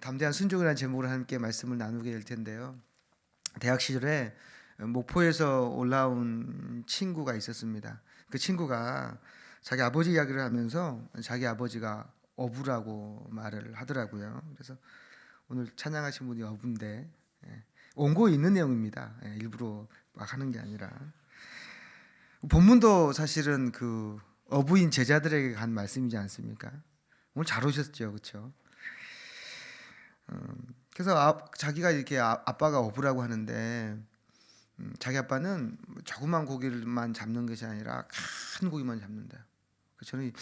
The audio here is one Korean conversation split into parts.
담대한 순종이라는 제목으로 함께 말씀을 나누게 될 텐데요. 대학 시절에 목포에서 올라온 친구가 있었습니다. 그 친구가 자기 아버지 이야기를 하면서 자기 아버지가 어부라고 말을 하더라고요. 그래서 오늘 찬양하신 분이 어부인데 예, 원고에 있는 내용입니다. 예, 일부러 막 하는 게 아니라 본문도 사실은 그 어부인 제자들에게 간 말씀이지 않습니까? 오늘 잘 오셨죠, 그렇죠? 음, 그래서 아, 자기가 이렇게 아, 아빠가 어부라고 하는데 음, 자기 아빠는 조그만 고기를만 잡는 것이 아니라 큰 고기만 잡는다. 저는 이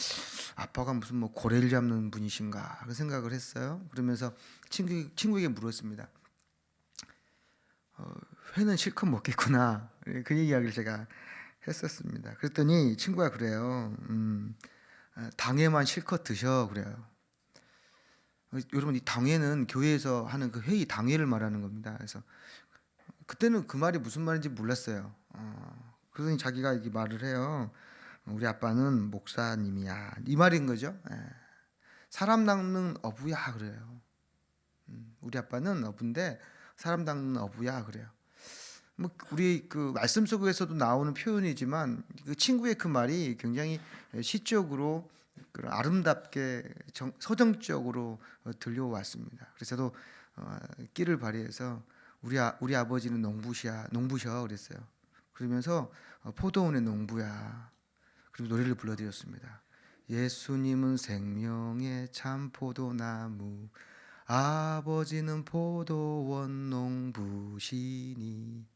아빠가 무슨 뭐 고래를 잡는 분이신가 그 생각을 했어요. 그러면서 친구 친구에게 물었습니다. 어, 회는 실컷 먹겠구나 예, 그 이야기를 제가 했었습니다. 그랬더니 친구가 그래요. 음, 아, 당회만 실컷 드셔 그래요. 어, 여러분 이 당회는 교회에서 하는 그 회의 당회를 말하는 겁니다. 그래서 그때는 그 말이 무슨 말인지 몰랐어요. 어, 그러더니 자기가 이렇게 말을 해요. 우리 아빠는 목사님이야. 이 말인 거죠. 예. 사람 낚는 어부야 그래요. 음, 우리 아빠는 어부인데 사람 낚는 어부야 그래요. 뭐 우리 그 말씀 속에서도 나오는 표현이지만 그 친구의 그 말이 굉장히 시적으로 그런 아름답게 정, 서정적으로 어, 들려왔습니다. 그래서 저도 어, 끼를 발휘해서 우리 아, 우리 아버지는 농부시야 농부셔 그랬어요. 그러면서 어, 포도원의 농부야. 그리고 노래를 불러드렸습니다. 예수님은 생명의 참 포도나무 아버지는 포도원 농부시니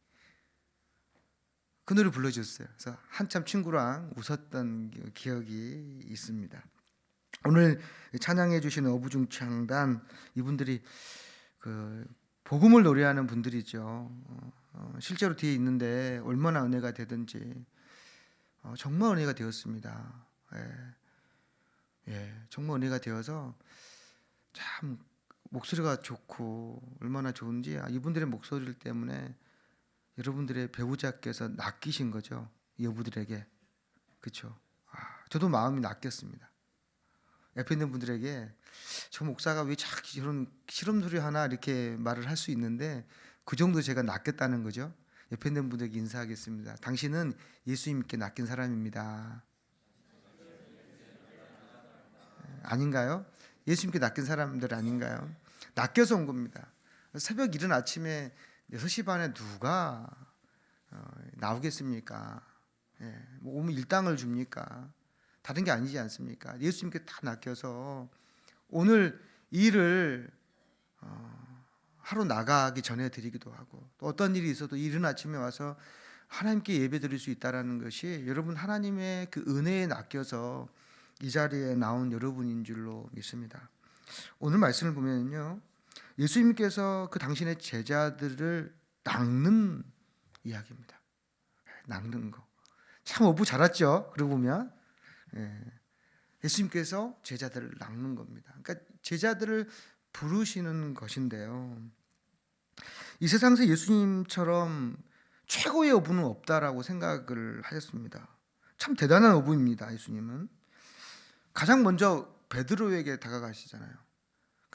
그 노래 불러주셨어요. 그래서 한참 친구랑 웃었던 기- 기억이 있습니다. 오늘 찬양해 주시는 어부중창단 이분들이 그 복음을 노래하는 분들이죠. 어, 어, 실제로 뒤에 있는데 얼마나 은혜가 되든지 어, 정말 은혜가 되었습니다. 예, 예, 정말 은혜가 되어서 참 목소리가 좋고 얼마나 좋은지 아, 이분들의 목소리를 때문에 여러분들의 배우자께서 낚이신 거죠 이 여부들에게 그렇죠. 아, 저도 마음이 낚였습니다. 옆에 있는 분들에게 저 목사가 왜 자꾸 저런 실험 소리 하나 이렇게 말을 할 수 있는데 그 정도 제가 낚였다는 거죠. 옆에 있는 분들에게 인사하겠습니다. 당신은 예수님께 낚인 사람입니다. 아닌가요? 예수님께 낚인 사람들 아닌가요? 낚여서 온 겁니다. 새벽 이른 아침에 6시 반에 누가 어, 나오겠습니까? 예, 뭐 오면 일당을 줍니까? 다른 게 아니지 않습니까? 예수님께 다 낚여서 오늘 일을 어, 하루 나가기 전에 드리기도 하고 또 어떤 일이 있어도 이른 아침에 와서 하나님께 예배 드릴 수 있다라는 것이 여러분 하나님의 그 은혜에 낚여서 이 자리에 나온 여러분인 줄로 믿습니다. 오늘 말씀을 보면요. 예수님께서 그 당신의 제자들을 낚는 이야기입니다. 낚는 거. 참 어부 잘았죠. 그러고 보면 예. 예수님께서 제자들을 낚는 겁니다. 그러니까 제자들을 부르시는 것인데요. 이 세상에서 예수님처럼 최고의 어부는 없다라고 생각을 하셨습니다. 참 대단한 어부입니다. 예수님은 가장 먼저 베드로에게 다가가시잖아요.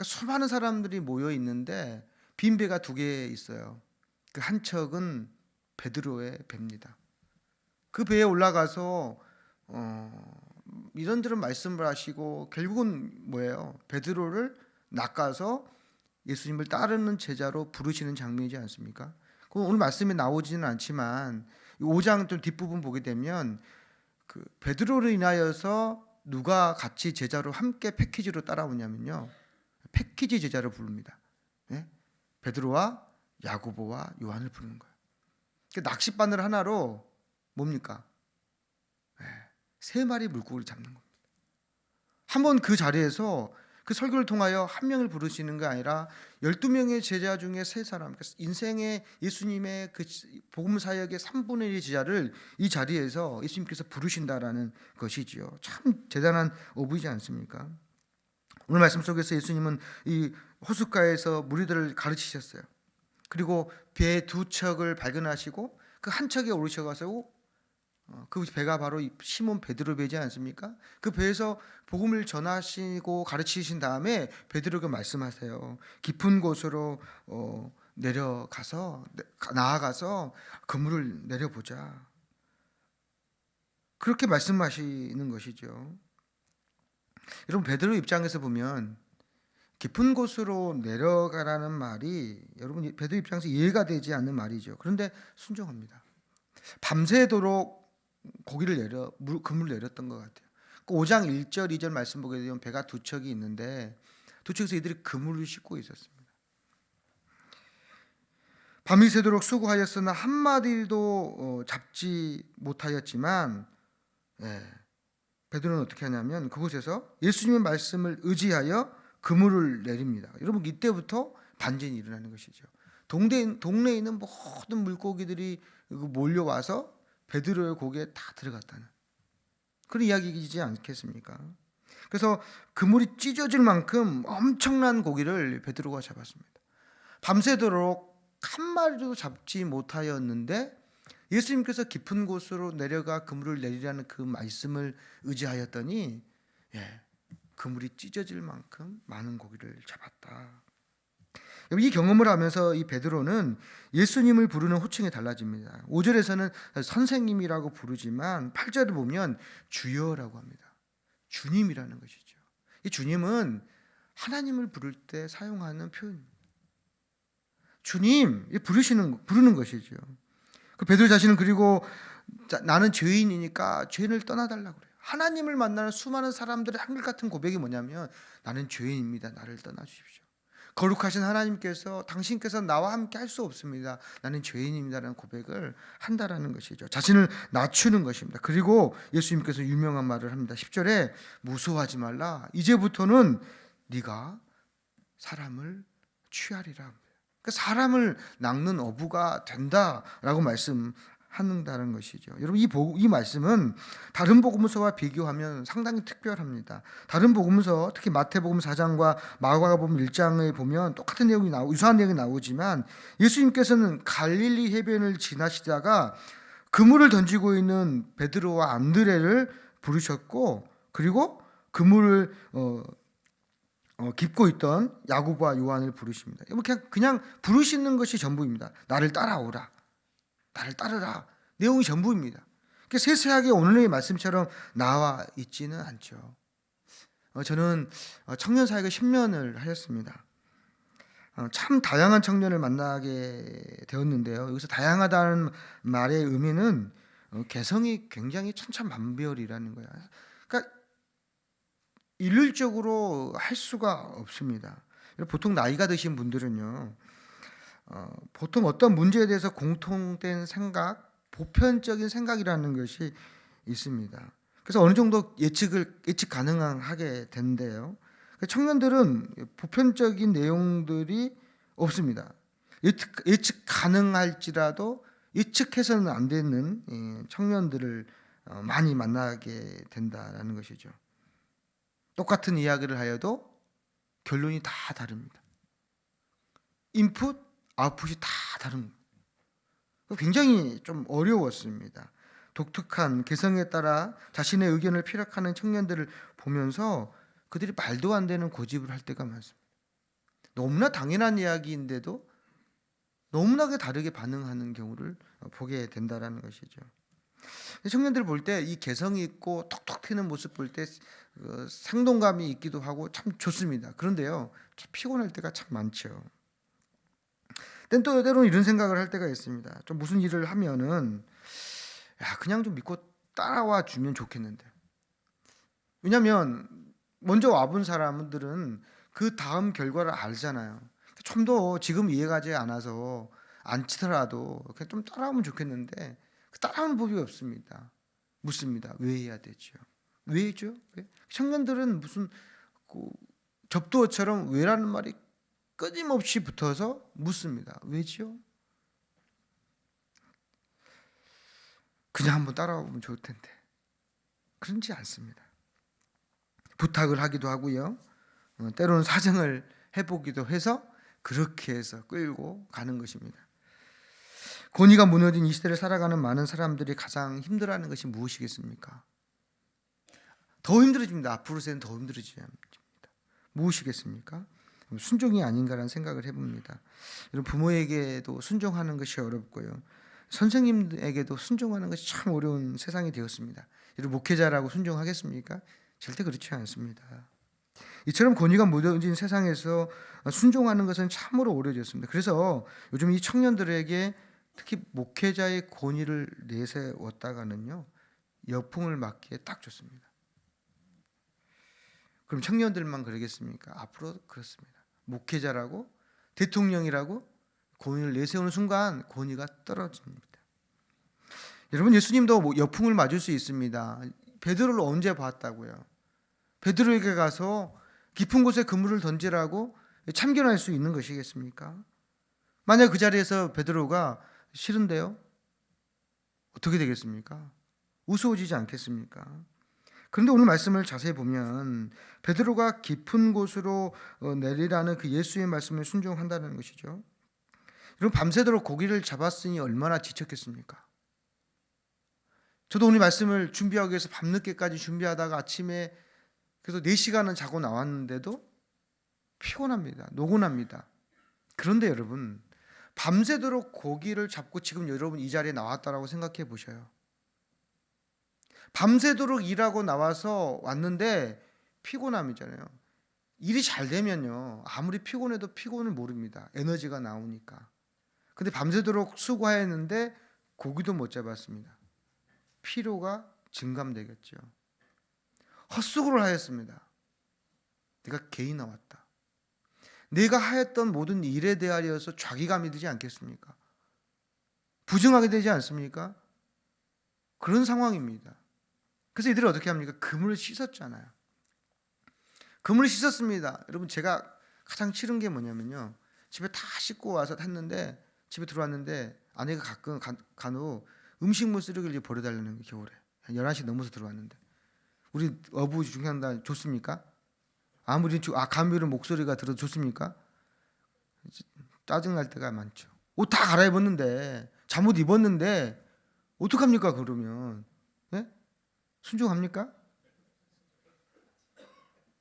그러니까 수많은 사람들이 모여 있는데 빈 배가 두 개 있어요. 그 한 척은 베드로의 배입니다. 그 배에 올라가서 어, 이런저런 말씀을 하시고 결국은 뭐예요? 베드로를 낚아서 예수님을 따르는 제자로 부르시는 장면이지 않습니까? 그 오늘 말씀에 나오지는 않지만 5장 좀 뒷부분 보게 되면 그 베드로로 인하여서 누가 같이 제자로 함께 패키지로 따라오냐면요. 패키지 제자를 부릅니다. 예? 베드로와 야고보와 요한을 부르는 거예요. 그 낚싯바늘 하나로 뭡니까? 예, 세 마리 물고기를 잡는 겁니다. 한번 그 자리에서 그 설교를 통하여 한 명을 부르시는 게 아니라 12명의 제자 중에 세 사람, 그러니까 인생의 예수님의 그 복음 사역의 3분의 1의 제자를 이 자리에서 예수님께서 부르신다라는 것이지요. 참 대단한 어부이지 않습니까? 오늘 말씀 속에서 예수님은 이 호숫가에서 무리들을 가르치셨어요. 그리고 배 두 척을 발견하시고 그 한 척에 오르셔가지고 어, 그 배가 바로 이 시몬 베드로 배지 않습니까? 그 배에서 복음을 전하시고 가르치신 다음에 베드로에게 말씀하세요. 깊은 곳으로 어, 내려가서 나아가서 그물을 내려보자. 그렇게 말씀하시는 것이죠. 여러분 베드로 입장에서 보면 깊은 곳으로 내려가라는 말이 여러분 베드로 입장에서 이해가 되지 않는 말이죠. 그런데 순종합니다. 밤새도록 고기를 내려 물 그물 내렸던 것 같아요. 그 5장 1절 2절 말씀 보게 되면 배가 두 척이 있는데 두 척에서 이들이 그물을 싣고 있었습니다. 밤이 새도록 수고하였으나 한 마디도 어, 잡지 못하였지만 예, 베드로는 어떻게 하냐면 그곳에서 예수님의 말씀을 의지하여 그물을 내립니다. 여러분 이때부터 반전이 일어나는 것이죠. 동네 동네에 있는 모든 물고기들이 몰려와서 베드로의 고기에 다 들어갔다는 그런 이야기이지 않겠습니까? 그래서 그물이 찢어질 만큼 엄청난 고기를 베드로가 잡았습니다. 밤새도록 한 마리도 잡지 못하였는데 예수님께서 깊은 곳으로 내려가 그물을 내리라는 그 말씀을 의지하였더니 예, 그물이 찢어질 만큼 많은 고기를 잡았다. 이 경험을 하면서 이 베드로는 예수님을 부르는 호칭이 달라집니다. 5절에서는 선생님이라고 부르지만 8절을 보면 주여라고 합니다. 주님이라는 것이죠. 이 주님은 하나님을 부를 때 사용하는 표현입니다. 주님 부르시는 부르는 것이죠. 그 베드로 자신은 그리고 자, 나는 죄인이니까 죄인을 떠나달라고 그래요. 하나님을 만나는 수많은 사람들의 한결같은 고백이 뭐냐면 나는 죄인입니다. 나를 떠나 주십시오. 거룩하신 하나님께서 당신께서 나와 함께 할 수 없습니다. 나는 죄인입니다라는 고백을 한다라는 것이죠. 자신을 낮추는 것입니다. 그리고 예수님께서 유명한 말을 합니다. 10절에 무서워하지 말라. 이제부터는 네가 사람을 취하리라. 그 사람을 낚는 어부가 된다라고 말씀하는다는 것이죠. 여러분 이, 보, 이 말씀은 다른 복음서와 비교하면 상당히 특별합니다. 다른 복음서 특히 마태복음 4장과 마가복음 1장에 보면 똑같은 내용이 나오 유사한 내용이 나오지만 예수님께서는 갈릴리 해변을 지나시다가 그물을 던지고 있는 베드로와 안드레를 부르셨고 그리고 그물을 어, 어, 깊고 있던 야고보와 요한을 부르십니다. 여러분 그냥 그냥 부르시는 것이 전부입니다. 나를 따라오라. 나를 따르라. 내용이 전부입니다. 그 세세하게 오늘의 말씀처럼 나와 있지는 않죠. 어, 저는 어, 청년 사역을 10년을 하였습니다. 어, 참 다양한 청년을 만나게 되었는데요. 여기서 다양하다는 말의 의미는 어, 개성이 굉장히 천차만별이라는 거야. 일률적으로 할 수가 없습니다. 보통 나이가 드신 분들은요, 어, 보통 어떤 문제에 대해서 공통된 생각, 보편적인 생각이라는 것이 있습니다. 그래서 어느 정도 예측을 예측 가능하게 된대요. 청년들은 보편적인 내용들이 없습니다. 예측, 예측 가능할지라도 예측해서는 안 되는 예, 청년들을 어, 많이 만나게 된다라는 것이죠. 똑같은 이야기를 하여도 결론이 다 다릅니다. 인풋, 아웃풋이 다 다른. 굉장히 좀 어려웠습니다. 독특한 개성에 따라 자신의 의견을 피력하는 청년들을 보면서 그들이 말도 안 되는 고집을 할 때가 많습니다. 너무나 당연한 이야기인데도 너무나게 다르게 반응하는 경우를 보게 된다라는 것이죠. 청년들 볼 때 이 개성이 있고 톡톡 튀는 모습 볼때 어, 생동감이 있기도 하고 참 좋습니다. 그런데요, 피곤할 때가 참 많죠. 또 때로는 이런 생각을 할 때가 있습니다. 좀 무슨 일을 하면은 야 그냥 좀 믿고 따라와 주면 좋겠는데. 왜냐하면 먼저 와본 사람들은 그 다음 결과를 알잖아요. 좀 더 지금 이해가지 않아서 안 치더라도 그냥 좀 따라오면 좋겠는데 그 따라오는 법이 없습니다. 묻습니다. 왜 해야 되죠? 왜죠? 왜? 청년들은 무슨 그 접두어처럼 왜라는 말이 끊임없이 붙어서 묻습니다. 왜죠? 그냥 한번 따라와 보면 좋을 텐데 그런지 않습니다. 부탁을 하기도 하고요. 어, 때로는 사정을 해보기도 해서 그렇게 해서 끌고 가는 것입니다. 권위가 무너진 이 시대를 살아가는 많은 사람들이 가장 힘들어하는 것이 무엇이겠습니까? 더 힘들어집니다. 앞으로 새는 더 힘들어집니다. 무엇이겠습니까? 순종이 아닌가라는 생각을 해봅니다. 부모에게도 순종하는 것이 어렵고요. 선생님에게도 순종하는 것이 참 어려운 세상이 되었습니다. 여러분 목회자라고 순종하겠습니까? 절대 그렇지 않습니다. 이처럼 권위가 무뎌진 세상에서 순종하는 것은 참으로 어려워졌습니다. 그래서 요즘 이 청년들에게 특히 목회자의 권위를 내세웠다가는요 역풍을 맞기에 딱 좋습니다. 그럼 청년들만 그러겠습니까? 앞으로 그렇습니다. 목회자라고 대통령이라고 권위를 내세우는 순간 권위가 떨어집니다. 여러분 예수님도 뭐 역풍을 맞을 수 있습니다. 베드로를 언제 봤다고요? 베드로에게 가서 깊은 곳에 그물을 던지라고 참견할 수 있는 것이겠습니까? 만약 그 자리에서 베드로가 싫은데요? 어떻게 되겠습니까? 우스워지지 않겠습니까? 그런데 오늘 말씀을 자세히 보면 베드로가 깊은 곳으로 어, 내리라는 그 예수의 말씀을 순종한다는 것이죠. 여러분 밤새도록 고기를 잡았으니 얼마나 지쳤겠습니까? 저도 오늘 말씀을 준비하기 위해서 밤늦게까지 준비하다가 아침에 그래서 4시간은 자고 나왔는데도 피곤합니다. 노곤합니다. 그런데 여러분 밤새도록 고기를 잡고 지금 여러분 이 자리에 나왔다라고 생각해 보셔요. 밤새도록 일하고 나와서 왔는데 피곤함이잖아요. 일이 잘 되면요. 아무리 피곤해도 피곤을 모릅니다. 에너지가 나오니까. 근데 밤새도록 수고했는데 고기도 못 잡았습니다. 피로가 증감되겠죠. 헛수고를 하였습니다. 내가 개인 나왔다. 내가 하였던 모든 일에 대하여서 자기감이 들지 않겠습니까? 부정하게 되지 않습니까? 그런 상황입니다. 그래서 이들이 어떻게 합니까? 그물을 씻었잖아요. 그물을 씻었습니다. 여러분 제가 가장 싫은 게 뭐냐면요. 집에 다 씻고 와서 했는데 집에 들어왔는데 아내가 가끔 간, 간혹 음식물 쓰레기를 버려달라는 게 겨울에 한 11시 넘어서 들어왔는데 우리 어부 중요한다 좋습니까? 아무리 아 감미로운 목소리가 들어도 좋습니까? 짜증 날 때가 많죠. 옷 다 갈아입었는데 잠옷 입었는데 어떡합니까 그러면 예? 순종합니까?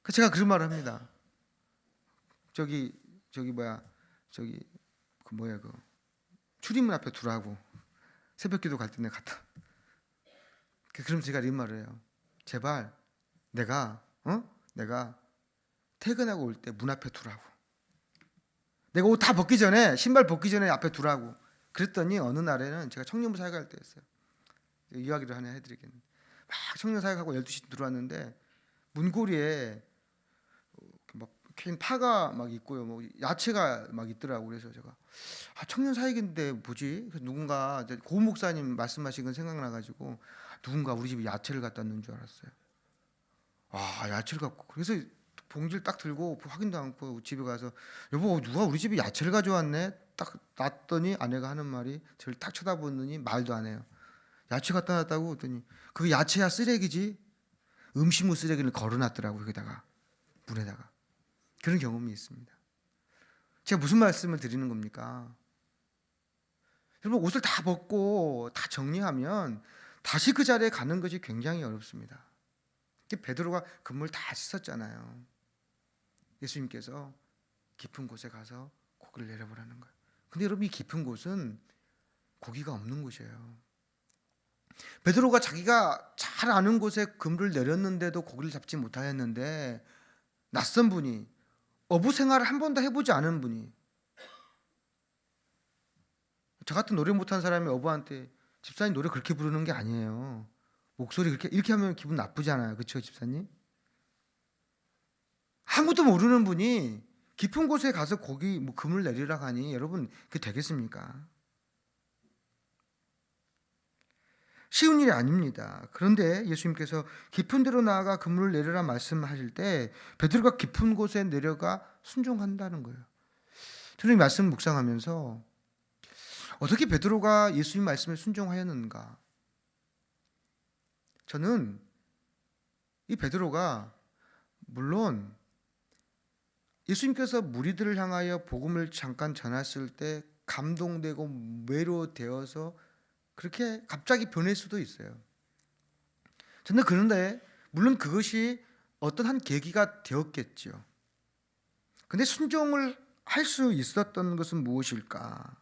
그 제가 그런 말을 합니다. 저기 저기 뭐야 저기 그 뭐야 그 출입문 앞에 두라고 새벽기도 갈 때 내가 갔다. 그럼 제가 이 말을 해요. 제발 내가 어 내가 퇴근하고 올 때 문 앞에 두라고. 내가 옷 다 벗기 전에 신발 벗기 전에 앞에 두라고. 그랬더니 어느 날에는 제가 청년부 사역할 때였어요. 이야기를 하나 해드리겠는데 막 청년 사역하고 12시 들어왔는데 문고리에 막캔 파가 막 있고요. 뭐 야채가 막 있더라고. 그래서 제가 아, 청년 사역인데 뭐지? 그래서 누군가 고 목사님 말씀하신 건 생각나 가지고 누군가 우리 집에 야채를 갖다 놓은 줄 알았어요. 아, 야채를 갖고 그래서 봉지를 딱 들고 확인도 않고 집에 가서 여보 누가 우리 집에 야채를 가져왔네? 딱 놨더니 아내가 하는 말이 저를 딱 쳐다보더니 말도 안 해요 야채 갖다 놨다고? 했더니 그 야채야 쓰레기지. 음식물 쓰레기를 걸어놨더라고 여기다가 물에다가. 그런 경험이 있습니다. 제가 무슨 말씀을 드리는 겁니까? 여러분 옷을 다 벗고 다 정리하면 다시 그 자리에 가는 것이 굉장히 어렵습니다. 베드로가 그물 다 씻었잖아요 예수님께서 깊은 곳에 가서 고기를 내려보라는 거예요. 근데 여러분 이 깊은 곳은 고기가 없는 곳이에요. 베드로가 자기가 잘 아는 곳에 그물을 내렸는데도 고기를 잡지 못하였는데 낯선 분이 어부 생활을 한 번도 해보지 않은 분이 저 같은 노래 못한 사람이 어부한테 집사님 노래 그렇게 부르는 게 아니에요. 목소리 그렇게 이렇게 하면 기분 나쁘잖아요. 그렇죠, 집사님? 아무도 모르는 분이 깊은 곳에 가서 거기 뭐 금을 내리라 하니 여러분 그 되겠습니까? 쉬운 일이 아닙니다. 그런데 예수님께서 깊은 데로 나아가 그물을 내려라 말씀하실 때 베드로가 깊은 곳에 내려가 순종한다는 거예요. 이 말씀 묵상하면서 어떻게 베드로가 예수님 말씀에 순종하였는가? 저는 이 베드로가 물론 예수님께서 무리들을 향하여 복음을 잠깐 전했을 때 감동되고 외로되어서 그렇게 갑자기 변할 수도 있어요. 저는 그런데 물론 그것이 어떤 한 계기가 되었겠죠. 근데 순종을 할 수 있었던 것은 무엇일까?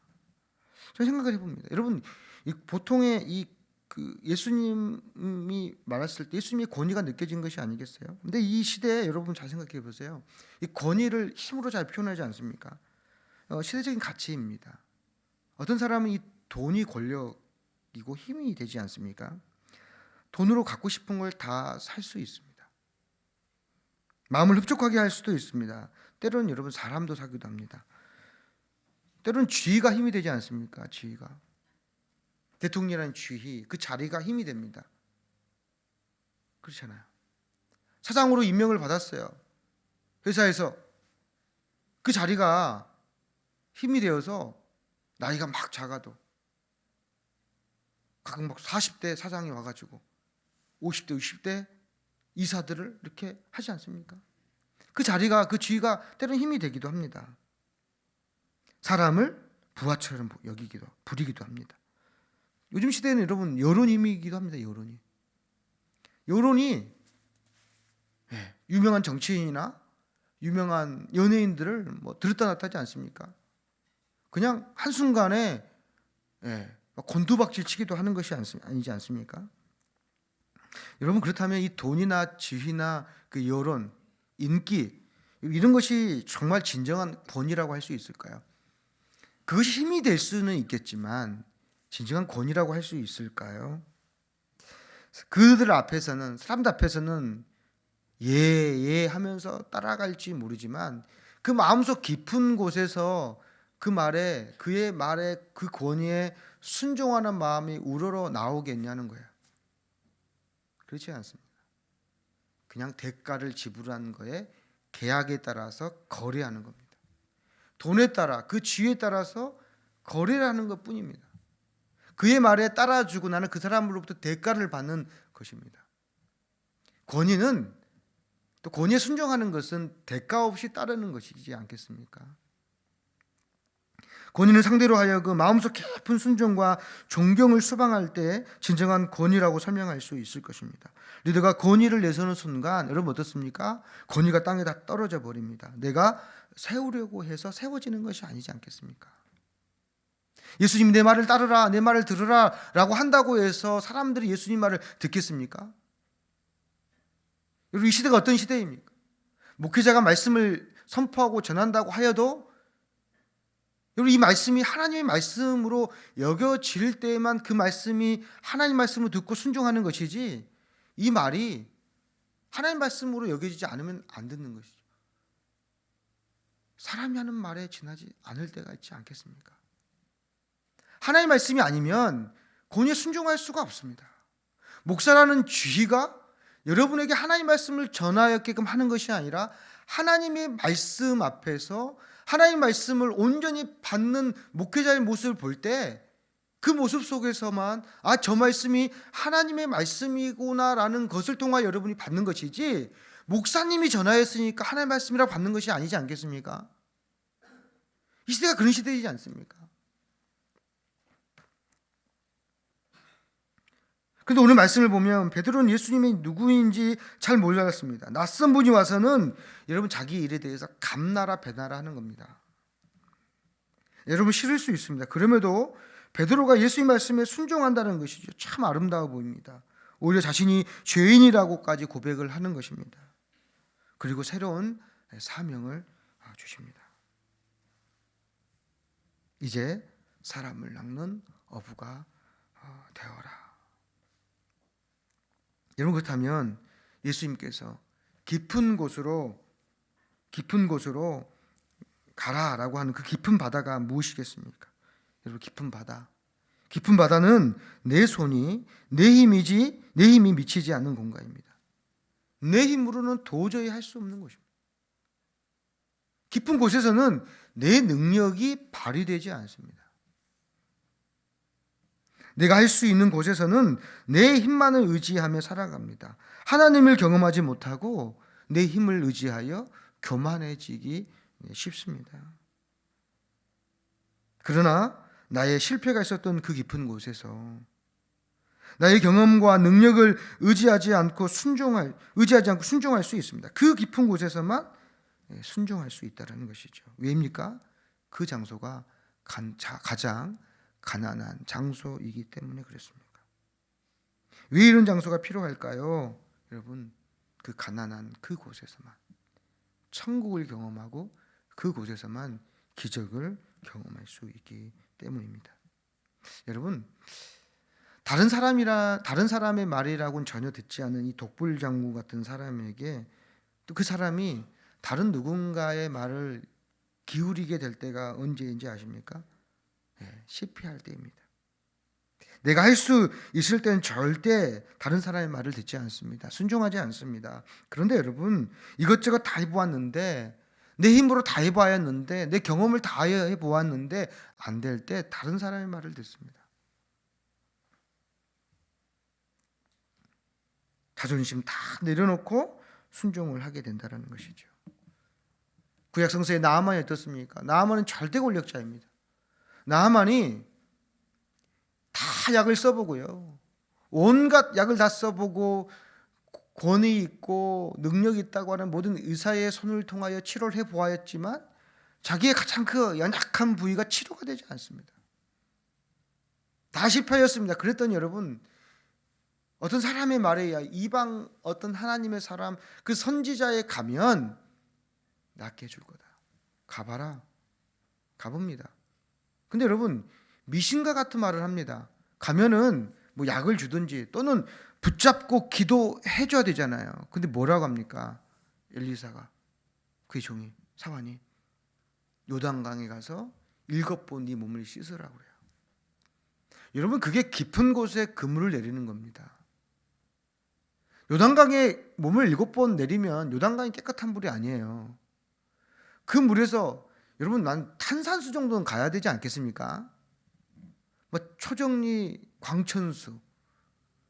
저는 생각을 해봅니다. 여러분 이 보통의 이 그 예수님이 말했을 때 예수님의 권위가 느껴진 것이 아니겠어요? 근데 이 시대에 여러분 잘 생각해 보세요. 이 권위를 힘으로 잘 표현하지 않습니까? 어, 시대적인 가치입니다. 어떤 사람은 이 돈이 권력이고 힘이 되지 않습니까? 돈으로 갖고 싶은 걸 다 살 수 있습니다. 마음을 흡족하게 할 수도 있습니다. 때로는 여러분 사람도 사기도 합니다. 때로는 지위가 힘이 되지 않습니까? 지위가 대통령이라는 지위 그 자리가 힘이 됩니다. 그렇잖아요. 사장으로 임명을 받았어요. 회사에서 그 자리가 힘이 되어서 나이가 막 작아도 가끔 막 40대 사장이 와가지고 50대 60대 이사들을 이렇게 하지 않습니까? 그 자리가 그 지위가 때로는 힘이 되기도 합니다. 사람을 부하처럼 여기기도 부리기도 합니다. 요즘 시대에는 여러분 여론 힘이기도 합니다. 여론이 여론이 예, 유명한 정치인이나 유명한 연예인들을 뭐 들었다 놨다 하지 않습니까? 그냥 한 순간에 예, 곤두박질 치기도 하는 것이 아니지 않습니까? 여러분 그렇다면 이 돈이나 지위나 그 여론, 인기 이런 것이 정말 진정한 권위라고 할 수 있을까요? 그것이 힘이 될 수는 있겠지만 진정한 권위라고 할 수 있을까요? 그들 앞에서는 사람들 앞에서는 예예 하면서 따라갈지 모르지만 그 마음속 깊은 곳에서 그 말에 그의 말에 그 권위에 순종하는 마음이 우러러 나오겠냐는 거예요. 그렇지 않습니다. 그냥 대가를 지불하는 거에 계약에 따라서 거래하는 겁니다. 돈에 따라 그 지위에 따라서 거래를 하는 것 뿐입니다. 그의 말에 따라주고 나는 그 사람으로부터 대가를 받는 것입니다. 권위는 또 권위에 순종하는 것은 대가 없이 따르는 것이지 않겠습니까? 권위는 상대로 하여금 마음속 깊은 순종과 존경을 수방할 때 진정한 권위라고 설명할 수 있을 것입니다. 리더가 권위를 내세우는 순간 여러분 어떻습니까? 권위가 땅에 다 떨어져 버립니다. 내가 세우려고 해서 세워지는 것이 아니지 않겠습니까? 예수님 내 말을 따르라, 내 말을 들으라 라고 한다고 해서 사람들이 예수님 말을 듣겠습니까? 여러분 이 시대가 어떤 시대입니까? 목회자가 말씀을 선포하고 전한다고 하여도 여러분 이 말씀이 하나님의 말씀으로 여겨질 때에만 그 말씀이 하나님 말씀을 듣고 순종하는 것이지 이 말이 하나님 말씀으로 여겨지지 않으면 안 듣는 것이죠. 사람이 하는 말에 지나지 않을 때가 있지 않겠습니까? 하나님 말씀이 아니면 권위에 순종할 수가 없습니다. 목사라는 쥐가 여러분에게 하나님 말씀을 전하였게끔 하는 것이 아니라 하나님의 말씀 앞에서 하나님 말씀을 온전히 받는 목회자의 모습을 볼 때 그 모습 속에서만 아 저 말씀이 하나님의 말씀이구나라는 것을 통하 여러분이 받는 것이지 목사님이 전하였으니까 하나님의 말씀이라고 받는 것이 아니지 않겠습니까? 이 시대가 그런 시대이지 않습니까? 그런데 오늘 말씀을 보면 베드로는 예수님이 누구인지 잘 몰랐습니다. 낯선 분이 와서는 여러분 자기 일에 대해서 감나라 배나라 하는 겁니다. 여러분 싫을 수 있습니다. 그럼에도 베드로가 예수님 말씀에 순종한다는 것이죠. 참 아름다워 보입니다. 오히려 자신이 죄인이라고까지 고백을 하는 것입니다. 그리고 새로운 사명을 주십니다. 이제 사람을 낚는 어부가 되어라. 여러분 그렇다면 예수님께서 깊은 곳으로 깊은 곳으로 가라라고 하는 그 깊은 바다가 무엇이겠습니까? 여러분 깊은 바다. 깊은 바다는 내 손이 내 힘이지 내 힘이 미치지 않는 공간입니다. 내 힘으로는 도저히 할 수 없는 것입니다. 깊은 곳에서는 내 능력이 발휘되지 않습니다. 내가 할 수 있는 곳에서는 내 힘만을 의지하며 살아갑니다. 하나님을 경험하지 못하고 내 힘을 의지하여 교만해지기 쉽습니다. 그러나 나의 실패가 있었던 그 깊은 곳에서 나의 경험과 능력을 의지하지 않고 순종할 의지하지 않고 순종할 수 있습니다. 그 깊은 곳에서만 예, 순종할 수 있다라는 것이죠. 왜입니까? 그 장소가 가장 가난한 장소이기 때문에 그렇습니다. 왜 이런 장소가 필요할까요? 여러분, 그 가난한 그 곳에서만 천국을 경험하고 그 곳에서만 기적을 경험할 수 있기 때문입니다. 여러분, 다른 사람이라 다른 사람의 말이라고는 전혀 듣지 않은 이 독불장구 같은 사람에게 또 그 사람이 다른 누군가의 말을 기울이게 될 때가 언제인지 아십니까? 예, 실패할 때입니다. 내가 할 수 있을 때는 절대 다른 사람의 말을 듣지 않습니다. 순종하지 않습니다. 그런데 여러분 이것저것 다 해보았는데 내 힘으로 다 해보았는데 내 경험을 다 해보았는데 안 될 때 다른 사람의 말을 듣습니다. 자존심 다 내려놓고 순종을 하게 된다는 것이죠. 구약 성서의 나아만이 어떻습니까? 나아만은 절대 권력자입니다. 나아만이 다 약을 써보고요. 온갖 약을 다 써보고 권위 있고 능력 있다고 하는 모든 의사의 손을 통하여 치료를 해 보았지만 자기의 가장 그 연약한 부위가 치료가 되지 않습니다. 다 실패였습니다. 그랬더니 여러분 어떤 사람의 말에 의하 이방 어떤 하나님의 사람 그 선지자에 가면 낫게 해줄 거다. 가봐라. 가봅니다. 근데 여러분 미신과 같은 말을 합니다. 가면은 뭐 약을 주든지 또는 붙잡고 기도해 줘야 되잖아요. 근데 뭐라고 합니까? 엘리사가 그의 종이 사환이 요단강에 가서 일곱 번 네 몸을 씻으라고 그래요. 여러분 그게 깊은 곳에 그물을 내리는 겁니다. 요단강에 몸을 일곱 번 내리면 요단강이 깨끗한 물이 아니에요. 그 물에서 여러분 난 탄산수 정도는 가야 되지 않겠습니까? 뭐 초정리, 광천수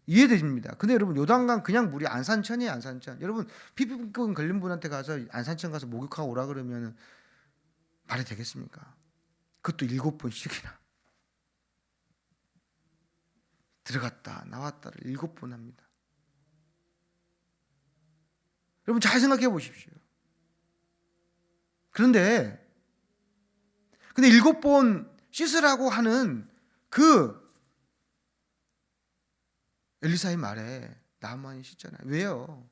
이해됩니다. 근데 여러분 요단강 그냥 물이 안산천이에요, 안산천. 여러분 피부병 걸린 분한테 가서 안산천 가서 목욕하고 오라 그러면 말이 되겠습니까? 그것도 일곱 번씩이나 들어갔다 나왔다를 일곱 번 합니다. 여러분 잘 생각해 보십시오. 그런데 근데 일곱 번 씻으라고 하는 그 엘리사의 말에 나만이 씻잖아요. 왜요?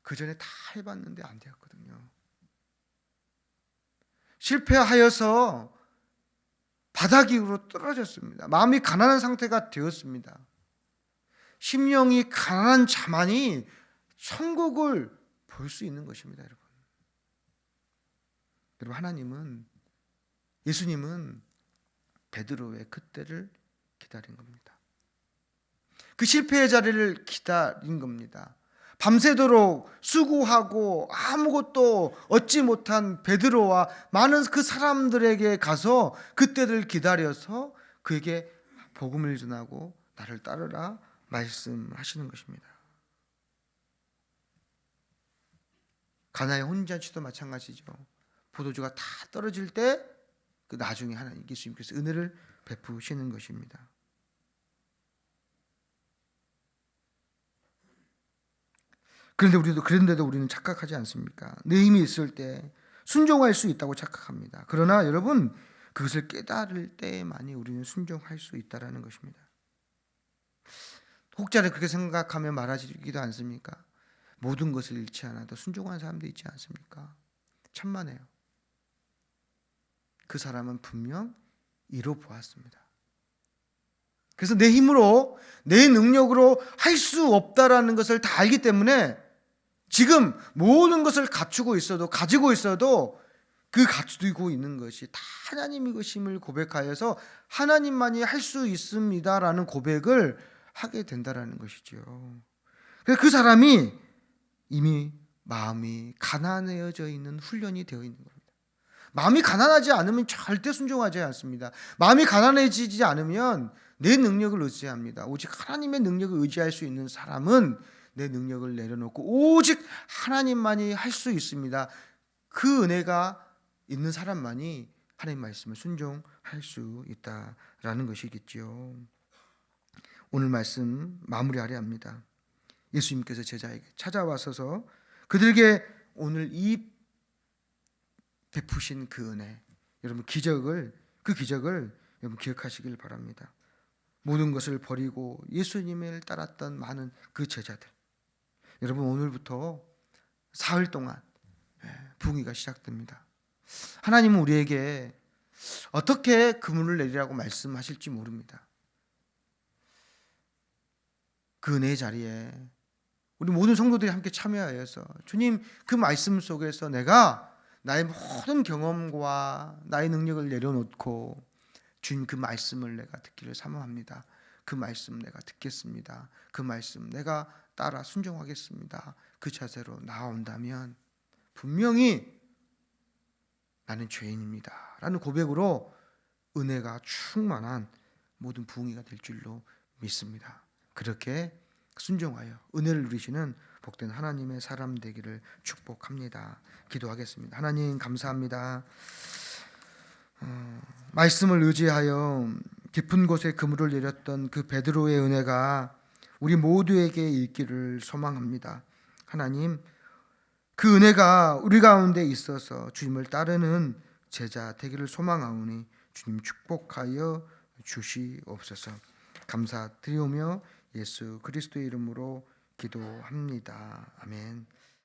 그 전에 다 해봤는데 안 되었거든요. 실패하여서 바닥 위로 떨어졌습니다. 마음이 가난한 상태가 되었습니다. 심령이 가난한 자만이 천국을 볼 수 있는 것입니다, 여러분. 여러분 하나님은 예수님은 베드로의 그때를 기다린 겁니다. 그 실패의 자리를 기다린 겁니다. 밤새도록 수고하고 아무것도 얻지 못한 베드로와 많은 그 사람들에게 가서 그때를 기다려서 그에게 복음을 전하고 나를 따르라 말씀하시는 것입니다. 가나의 혼잔치도 마찬가지죠. 포도주가 다 떨어질 때 그 나중에 하나님 예수님께서 은혜를 베푸시는 것입니다. 그런데 우리도 그런데도 우리는 착각하지 않습니까? 내 힘이 있을 때 순종할 수 있다고 착각합니다. 그러나 여러분 그것을 깨달을 때만이 우리는 순종할 수 있다라는 것입니다. 혹자를 그렇게 생각하며 말하지기도 않습니까? 모든 것을 잃지 않아도 순종하는 사람도 있지 않습니까? 천만에요. 그 사람은 분명 이뤄 보았습니다. 그래서 내 힘으로 내 능력으로 할 수 없다라는 것을 다 알기 때문에 지금 모든 것을 갖추고 있어도 가지고 있어도 그 갖추고 있는 것이 다 하나님의 것임을 고백하여서 하나님만이 할 수 있습니다라는 고백을 하게 된다라는. 그래서 그 사람이 이미 마음이 가난해져 있는 훈련이 되어 있는 겁니다. 마음이 가난하지 않으면 절대 순종하지 않습니다. 마음이 가난해지지 않으면 내 능력을 의지합니다. 오직 하나님의 능력을 의지할 수 있는 사람은 내 능력을 내려놓고 오직 하나님만이 할 수 있습니다. 그 은혜가 있는 사람만이 하나님 말씀을 순종할 수 있다라는 것이겠지요. 오늘 말씀 마무리하려 합니다. 예수님께서 제자에게 찾아와서서 그들에게 오늘 이 베푸신 그 은혜, 여러분 기적을 그 기적을 여러분 기억하시길 바랍니다. 모든 것을 버리고 예수님을 따랐던 많은 그 제자들. 여러분 오늘부터 사흘 동안 예, 부흥회가 시작됩니다. 하나님은 우리에게 어떻게 그물을 내리라고 말씀하실지 모릅니다. 그 은혜의 자리에 우리 모든 성도들이 함께 참여하여서 주님 그 말씀 속에서 내가 나의 모든 경험과 나의 능력을 내려놓고 주님 그 말씀을 내가 듣기를 사모합니다. 그 말씀 내가 듣겠습니다. 그 말씀 내가 따라 순종하겠습니다. 그 자세로 나온다면 분명히 나는 죄인입니다. 라는 고백으로 은혜가 충만한 모든 부흥이가 될 줄로 믿습니다. 그렇게 순종하여 은혜를 누리시는 복된 하나님의 사람 되기를 축복합니다. 기도하겠습니다. 하나님 감사합니다. 어, 말씀을 의지하여 깊은 곳에 그물을 내렸던 그 베드로의 은혜가 우리 모두에게 있기를 소망합니다. 하나님 그 은혜가 우리 가운데 있어서 주님을 따르는 제자 되기를 소망하오니 주님 축복하여 주시옵소서. 감사드리오며 예수 그리스도의 이름으로 기도합니다. 아멘.